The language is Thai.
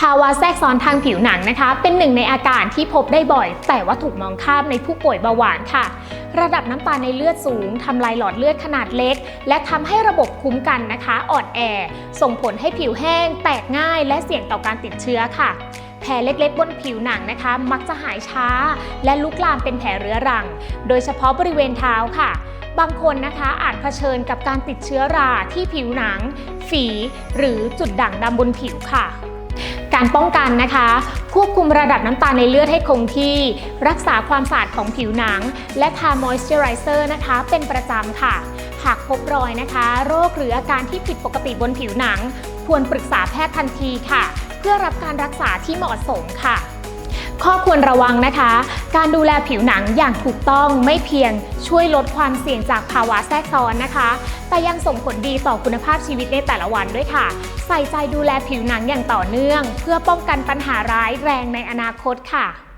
ภาวะแทรกซ้อนทางผิวหนังนะคะ เป็นหนึ่งในอาการที่พบได้บ่อย แต่ว่าถูกมองข้ามในผู้ป่วยเบาหวานค่ะ ระดับน้ำตาลในเลือดสูงทำลายหลอดเลือดขนาดเล็ก และทำให้ระบบคุ้มกันนะคะ อ่อนแอ ส่งผลให้ผิวแห้ง แตกง่าย และเสี่ยงต่อการติดเชื้อค่ะแผลเล็กๆ บนผิวหนังนะคะ มักจะหายช้า และลุกลามเป็นแผลเรื้อรัง โดยเฉพาะบริเวณเท้าค่ะ บางคนนะคะอาจเผชิญกับการติดเชื้อราที่ผิวหนัง ฝี หรือจุดด่างดำบนผิวค่ะ การป้องกันนะคะ ควบคุมระดับน้ำตาลในเลือดให้คงที่ รักษาความสะอาดของผิวหนัง และทามอยส์เจอไรเซอร์นะคะ เป็นประจำค่ะ หากพบรอยนะคะ โรคหรืออาการที่ผิดปกติบนผิวหนัง ควรปรึกษาแพทย์ทันทีค่ะ เพื่อรับการรักษาที่เหมาะสมค่ะ ข้อควรระวังนะคะ การดูแลผิวหนังอย่างถูกต้องไม่เพียงช่วยลดความเสี่ยงจากภาวะแทรกซ้อนนะคะ แต่ยังส่งผลดีต่อคุณภาพชีวิตในแต่ละวันด้วยค่ะ ใส่ใจดูแลผิวหนังอย่างต่อเนื่อง เพื่อป้องกันปัญหาร้ายแรงในอนาคตค่ะ